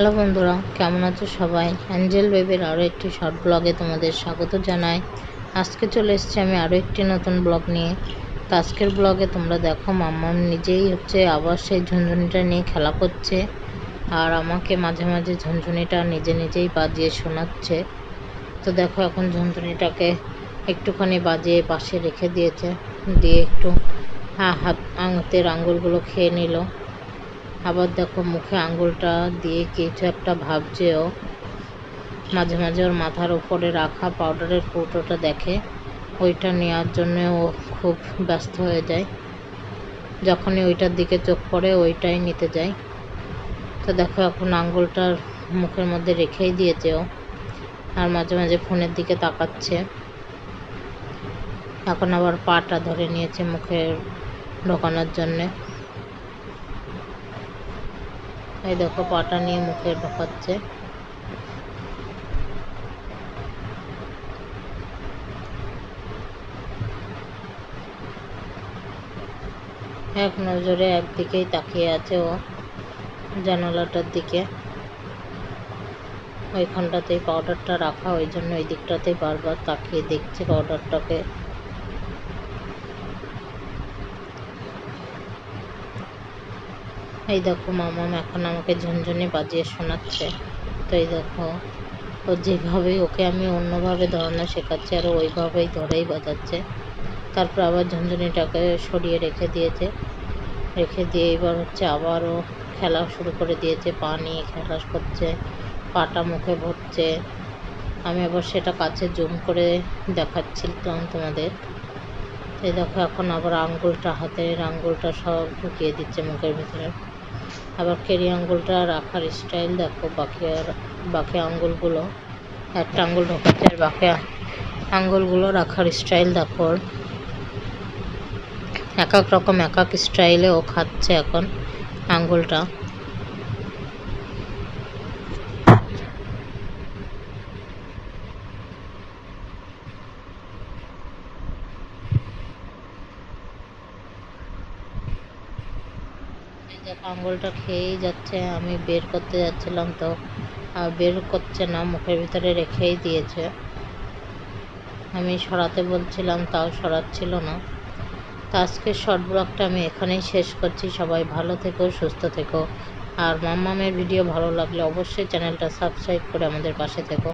Hello বন্ধুরা, কেমন আছো সবাই? অ্যাঞ্জেল বেবির আরও একটি শর্ট ব্লগে তোমাদের স্বাগত জানাই। আজকে চলে এসেছি আমি আরও একটি নতুন ব্লগ নিয়ে। তো আজকের ব্লগে তোমরা দেখো, মাম্মাম নিজেই হচ্ছে আবার সেই ঝুনঝুনিটা নিয়ে খেলা করছে আর আমাকে মাঝে মাঝে ঝুনঝুনিটা নিজে নিজেই বাজিয়ে শোনাচ্ছে। তো দেখো এখন ঝুনঝুনিটাকে একটুখানি বাজিয়ে পাশে রেখে দিয়েছে। দিয়ে একটু হাত আঙুতের আঙুলগুলো খেয়ে নিল। আবার দেখো মুখে আঙুলটা দিয়ে কিছু একটা ভাবছে ও মাঝে মাঝে ওর মাথার উপরে রাখা পাউডারের কৌটোটা দেখে। ওইটা নেওয়ার জন্য ও খুব ব্যস্ত হয়ে যায়। যখনই ওইটার দিকে চোখ পড়ে, ওইটাই নিতে যায়। তো দেখো, এখন আঙুলটার মুখের মধ্যে রেখেই দিয়েছে ও। আর মাঝে মাঝে ফোনের দিকে তাকাচ্ছে। এখন আবার পাটা ধরে নিয়েছে মুখে ঢোকানোর জন্যে। এই দেখো পাটা নিয়ে মুখে ঢোকাচ্ছে। এক নজরে একদিকেই তাকিয়ে আছে ও জানালাটার দিকে। ওইখানটাতেই পাউডারটা রাখা, ওই জন্য ওই দিকটাতেই বারবার তাকিয়ে দেখছে পাউডারটাকে এই দেখো মামাম এখন আমাকে ঝুনঝুনি বাজিয়ে শোনাচ্ছে। তো এই দেখো, ও যেভাবে ওকে আমি অন্যভাবে ধরানো শেখাচ্ছি আর ওইভাবেই ধরেই বাজাচ্ছে। তারপর আবার ঝুনঝুনিটাকে সরিয়ে রেখে দিয়েছে। রেখে দিয়ে এবার হচ্ছে আবারও খেলা শুরু করে দিয়েছে। পা নিয়ে খেলা করছে, পাটা মুখে ভরছে। আমি আবার সেটা কাছে জুম করে দেখাচ্ছিলাম তোমাদের। এই দেখো, এখন আবার আঙ্গুলটা, হাতের আঙ্গুলটা সব ঢুকিয়ে দিচ্ছে মুখের ভিতরে। আবার কেরি আঙ্গুলটা রাখার স্টাইল দেখো, বাকি আর, বাকি আঙ্গুলগুলো, একটা আঙ্গুল ঢোকাতে আর বাকি আঙ্গুলগুলো রাখার স্টাইল দেখো এক এক রকম এক এক স্টাইলে ও খাচ্ছে এখন আঙ্গুলটা। দেখো, আঙ্গুলটা খেয়েই যাচ্ছে, আমি বের করতে যাচ্ছিলাম তো, আর বের করছে না, মুখের ভিতরে রেখেই দিয়েছে। আমি সরাতে বলছিলাম, তাও সরাচ্ছিল না। তো আজকের শর্ট ব্লগটা আমি এখানেই শেষ করছি। সবাই ভালো থেকো, সুস্থ থেকো। আর মাম্মামের ভিডিও ভালো লাগলে অবশ্যই চ্যানেলটা সাবস্ক্রাইব করে আমাদের পাশে থেকো।